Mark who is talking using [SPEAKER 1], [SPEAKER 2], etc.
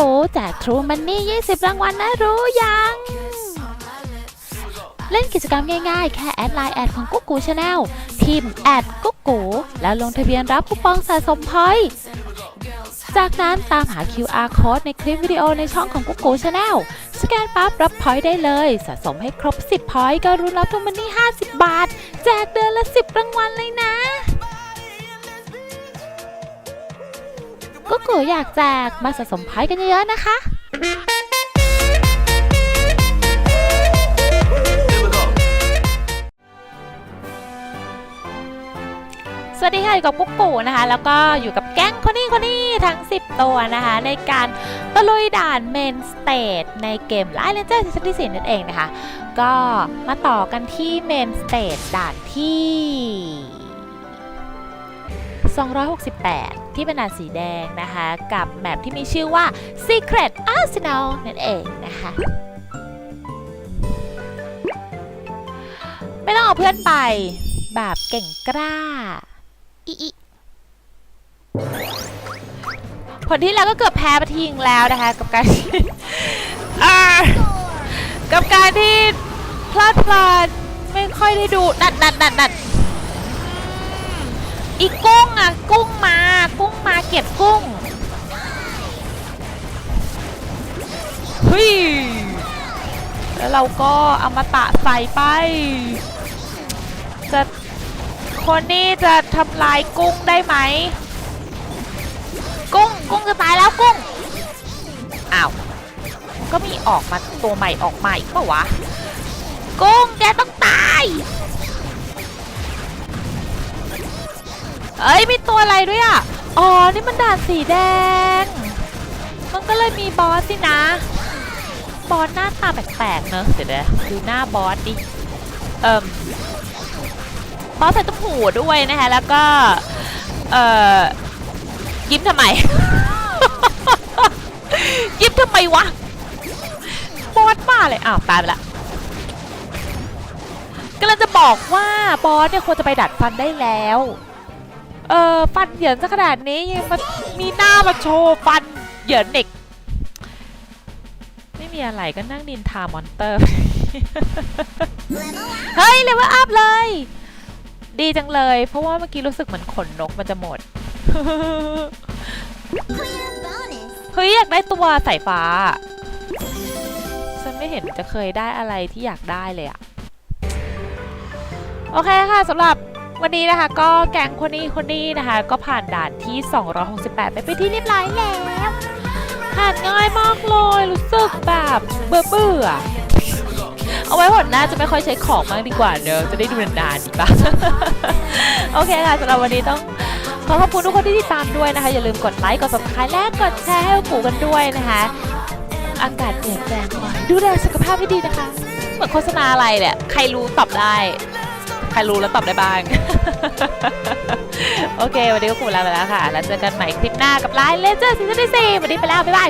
[SPEAKER 1] กูแจกทรูมันนี่20 รางวัลนะรู้ยัง เล่นกิจกรรมง่ายๆ แค่แอดไลน์แอดของกุ๊กกูชาแนลพิมแอดกุ๊กกูแล้วลงทะเบียนรับคูปองสะสมพอยต์จากนั้นตามหา QR code ในคลิปวิดีโอในช่องของกุ๊กกูชาแนลสแกนปั๊บรับพอยต์ได้เลย สะสมให้ครบ 10พอยต์ก็รุนรับทวมันนี่50 บาท แจกเดือนละ 10 รางวัลเลยนะ กกูอยากแจกมาสะสมพอยต์กันเยอะๆนะคะ สวัสดีค่ะอยู่กับกุ๊กกูนะคะ แล้วก็อยู่กับแก๊งคนนี้คนนี้ทั้ง 10 ตัวนะคะ ในการตะลุยด่านเมนสเตจในเกมไลน์เลนเจอร์ซีซั่นที่4นั่นเองนะคะ ก็มาต่อกันที่เมนสเตจด่านที่ 268ที่เป็นด่านสีแดงนะคะ กับแมปที่มีชื่อว่า Secret Arsenal นั่นเองนะคะ ไม่ต้องเอาเพื่อนไป แบบเก่งกล้าอีอีผลที่แล้วก็เกือบแพ้ไปทิ้งแล้วนะคะ กับการอ่ากับการที่พลาดพลาดไม่ค่อยได้ดู นัดนัดนัดนัด อีกุ้งอะ กุ้งมา กุ้งมาเก็บกุ้งเฮ้ยแล้วเราก็เอามาตะใส่ไป จะคนนี้จะทำลายกุ้งได้ไหม กุ้งกุ้งจะตายแล้วกุ้งอ้าวก็มีออกมาตัวใหม่ออกมาอีกเปล่าวะ กุ้งแกต้องตาย เอ้ยมีตัวอะไรด้วยอะ อ๋อ นี่มันด่านสีแดง มันก็เลยมีบอสสินะ บอสหน้าตาแปลกๆเนอะเดี๋ยวเดี๋ยวดูหน้าบอสดิ เอิ่มบอสใส่ตุ้มหูด้วยนะคะ แล้วก็ เอ่อ ยิ้มทำไม ยิ้มทำไมวะ บอสบ้าเลย อ้าว ตายไปละกำลังจะบอกว่าบอสเนี่ยควรจะไปดัดฟันได้แล้ว เออฟันเหยินซะขนาดนี้ยังมามีหน้ามาโชว์ฟันเหยินเด็ก ไม่มีอะไรก็นั่งดินทามอนเตอร์ เฮ้ยเลเวลอัพเลย ดีจังเลย เพราะว่าเมื่อกี้รู้สึกเหมือนขนนกมันจะหมด เฮ้ย อยากได้ตัวสายฟ้า ฉันไม่เห็นจะเคยได้อะไรที่อยากได้เลยอะโอเคค่ะสำหรับ วันนี้นะคะก็แก๊งคนนี้คนนี้นะคะ ก็ผ่านด่านที่ 268 ไปไปนที่เรียบร้อยแล้วผ่านง่ายมากเลยรู้สึกแบบเบื่อเบื่อๆเอาไว้หนหน้าจะไม่ค่อยใช้ของมากดีกว่าเนอะจะได้ดูนานๆดีปะโอเคค่ะสำหรับวันนี้ต้องขอขอบคุณทุกคนที่ติดตามด้วยนะคะ อย่าลืมกดไลค์กด subscribe และกดแชร์ให้กูกันด้วยนะคะ อากาศเปลี่ยนแปลงบ่อยดูแลสุขภาพให้ดีนะคะ เหมือนโฆษณาอะไรเนี่ยใครรู้ตอบได้ ใครรู้แล้วตอบได้บ้าง โอเค วันนี้ก็คุมเวลาไปแล้วค่ะ แล้วเจอกันใหม่คลิปหน้ากับไลน์เลเจอร์ซีซั่นที่สี่วันนี้ไปแล้ว บ๊ายบาย